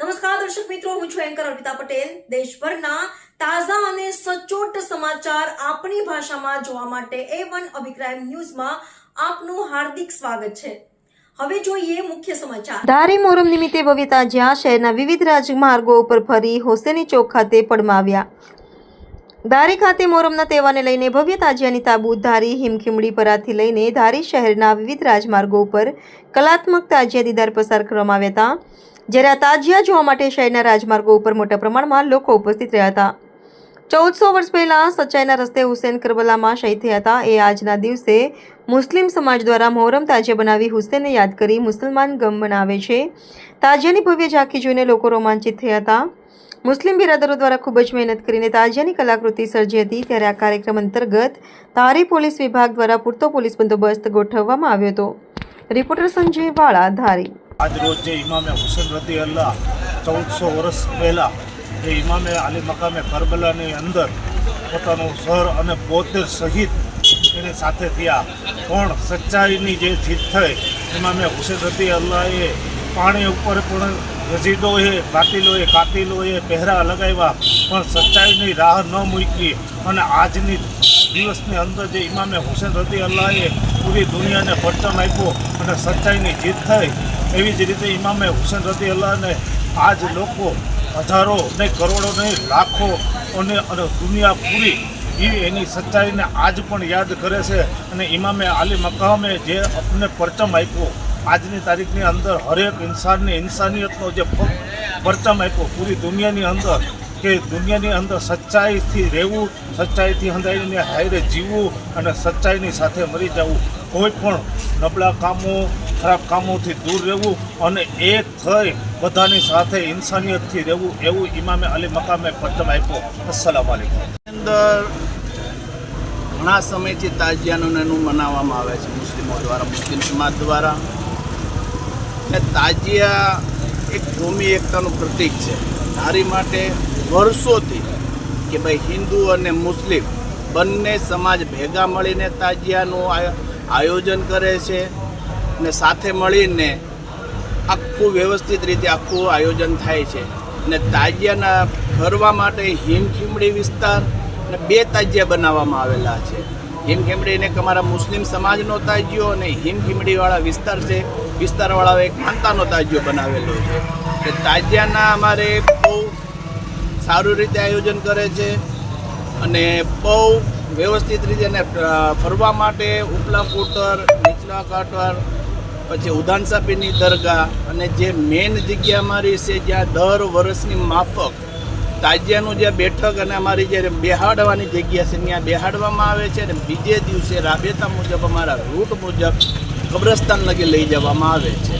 નમસ્કાર, દર્શક મિત્રો, હું છું એન્કર અર્પિતા પટેલ. દેશભરના તાજા અને સચોટ સમાચાર આપણી ભાષામાં જોવા માટે એ વન અભિપ્રાય ન્યૂઝમાં આપનું હાર્દિક સ્વાગત છે. હવે જોઈએ મુખ્ય સમાચાર. ધારી મોરમ નિમિત્તે ભવ્ય જ્યાં શહેરના વિવિધ રાજમાર્ગો ઉપર ફરી હોસેની ચોક ખાતે પડમાવ્યા. ધારી ખાતે મોરમના તહેવારને લઈને ભવ્ય તાજિયાની તાબૂત ધારી હિમખીમડી પરાથી લઈને ધારી શહેરના વિવિધ રાજમાર્ગો ઉપર કલાત્મક તાજિયા દીદાર પસાર કરવામાં આવ્યા હતા. જ્યારે આ તાજિયા જોવા માટે શહેરના રાજમાર્ગો ઉપર મોટા પ્રમાણમાં લોકો ઉપસ્થિત રહ્યા હતા. ચૌદસો વર્ષ પહેલાં સચ્ચાઈના રસ્તે હુસેન કરબલામાં શહીદ થયા હતા. એ આજના દિવસે મુસ્લિમ સમાજ દ્વારા મોહરમ તાજિયા બનાવી હુસેનને યાદ કરી મુસલમાન ગમ બનાવે છે. તાજિયાની ભવ્ય ઝાંખી જોઈને લોકો રોમાંચિત થયા હતા. મુસ્લિમ બિરાદરો દ્વારા ખૂબ જ મહેનત કરીને તાજિયાની કલાકૃતિ સર્જી હતી. ત્યારે આ કાર્યક્રમ અંતર્ગત ધારી પોલીસ વિભાગ દ્વારા પૂરતો પોલીસ બંદોબસ્ત ગોઠવવામાં આવ્યો હતો. રિપોર્ટર સંજય વાળા, ધારી. આજ રોજ જે ઇમામે હુસેન રદી અલ્લાહ ચૌદસો વર્ષ પહેલાં જે ઇમામે આલી મકામે કરબલાની અંદર પોતાનું સર અને પોતે સહિત એની સાથે થયા. પણ સચ્ચાઈની જે જીત થઈ, ઇમામે હુસેન રદી અલ્લાહે પાણી ઉપર પણ રજીદોએ કાતિલોએ કાતિલોએ પહેરા લગાવ્યા. પણ સચ્ચાઈની રાહ ન મૂકી અને આજની દિવસની અંદર જે ઇમામે હુસેન રદી અલ્લાહે પૂરી દુનિયાને પરચમ આપ્યો અને સચ્ચાઈની જીત થઈ, એવી જ રીતે ઇમામે હુસેન રદી અલ્લાહને આજ લોકો હજારો નહીં કરોડો નહીં લાખો અને અને દુનિયા પૂરી એ એની સચ્ચાઈને આજ પણ યાદ કરે છે અને ઇમામે આલી મકામે જે અમને પરચમ આપ્યો, આજની તારીખની અંદર હરેક ઇન્સાનની ઇન્સાનિયતનો જે પરચમ આપ્યો, પૂરી દુનિયાની અંદર કે દુનિયાની અંદર સચ્ચાઈથી રહેવું, સચ્ચાઈથી હંધાઈને હાયરે જીવવું અને સચ્ચાઈની સાથે મરી જવું, કોઈ પણ નબળા કામો, ખરાબ કામોથી દૂર રહેવું અને એ થઈ બધાની સાથે ઇન્સાનિયતથી રહેવું એવું ઇમામે અલી મકામે પરચમ આપ્યો. અસલામ વાલેકુમ અંદર ઘણા સમયથી તાજિયાનું મનાવવામાં આવે છે મુસ્લિમો દ્વારા, મુસ્લિમ સમાજ દ્વારા. તાજિયા એક ભૂમિ એકતાનું પ્રતીક છે. નારી માટે વર્ષોથી કે ભાઈ હિન્દુ અને મુસ્લિમ બંને સમાજ ભેગા મળીને તાજિયાનું આયો- આયોજન કરે છે ને સાથે મળીને આખું વ્યવસ્થિત રીતે આખું આયોજન થાય છે. ને તાજિયાના ફરવા માટે હિમખીમડી વિસ્તાર ને બે તાજિયા બનાવવામાં આવેલા છે. હિમખીમડી એક અમારા મુસ્લિમ સમાજનો તાજિયો અને હિમખીમડીવાળા વિસ્તાર છે. વિસ્તારવાળા એક માનતાનો તાજિયો બનાવેલો છે. તાજિયાના અમારે સારું રીતે આયોજન કરે છે અને બહુ વ્યવસ્થિત રીતે એને ફરવા માટે ઉપલા કોટર નીચલા કાટર પછી ઉદાન સાપીની દરગાહ અને જે મેન જગ્યા અમારી છે જ્યાં દર વર્ષની માફક તાજિયાનું જે બેઠક અને અમારી જે બેહાડવાની જગ્યા છે, ત્યાં બેહાડવામાં આવે છે અને બીજે દિવસે રાબેતા મુજબ અમારા રૂટ મુજબ કબ્રસ્તાન લગી લઈ જવામાં આવે છે.